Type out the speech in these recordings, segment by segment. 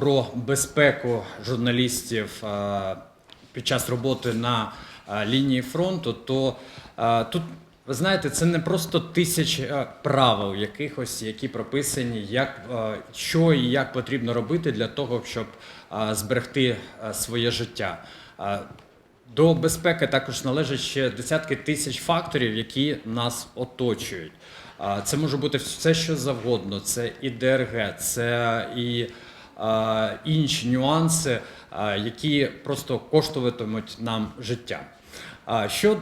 про безпеку журналістів під час роботи на лінії фронту, то тут ви знаєте, це не просто тисяч правил якихось, які прописані, як що і як потрібно робити для того, щоб зберегти своє життя. До безпеки також належать ще десятки тисяч факторів, які нас оточують. Це може бути все, що завгодно. Це і ДРГ, це і інші нюанси, які просто коштуватимуть нам життя.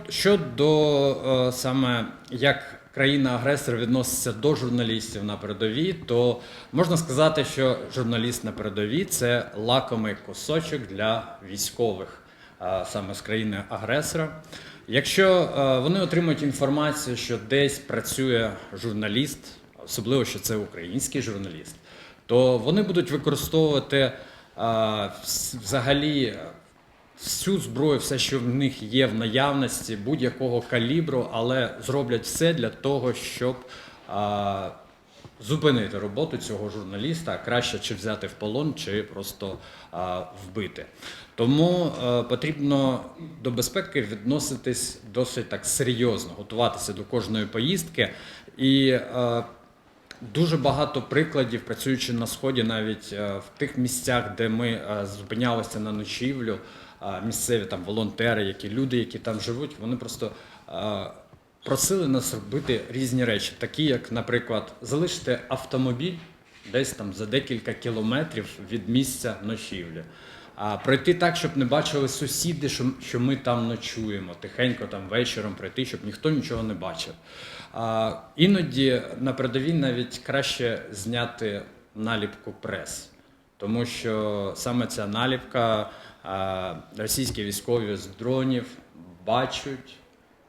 Щодо е, саме як країна-агресор відноситься до журналістів на передовій, то можна сказати, що журналіст на передовій це лакомий кусочок для військових саме з країни-агресора. Якщо е, вони отримують інформацію, що десь працює журналіст, особливо що це український журналіст, то вони будуть використовувати е, вс- взагалі всю зброю, все, що в них є в наявності, будь-якого калібру, але зроблять все для того, щоб а, зупинити роботу цього журналіста, краще чи взяти в полон, чи просто а, вбити. Тому е, потрібно до безпеки відноситись досить так серйозно, готуватися до кожної поїздки і. е, Дуже багато прикладів, працюючи на сході, навіть е, в тих місцях, де ми е, зупинялися на ночівлю, е, місцеві там волонтери, які люди, які там живуть, вони просто просили нас робити різні речі, такі як, наприклад, залишити автомобіль десь там за декілька кілометрів від місця ночівлі. А пройти так, щоб не бачили сусіди, що, що ми там ночуємо, тихенько там вечором пройти, щоб ніхто нічого не бачив. А, іноді на передовій навіть краще зняти наліпку прес, тому що саме ця наліпка а, російські військові з дронів бачать.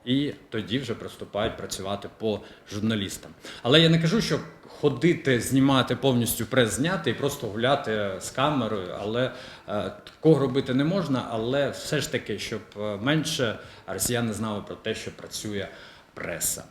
І тоді вже приступають працювати по журналістам. Але я не кажу, що ходити, знімати повністю прес зняти і просто гуляти з камерою. Але е, такого робити не можна. Але все ж таки, щоб е, менше росіяни знали про те, що працює преса.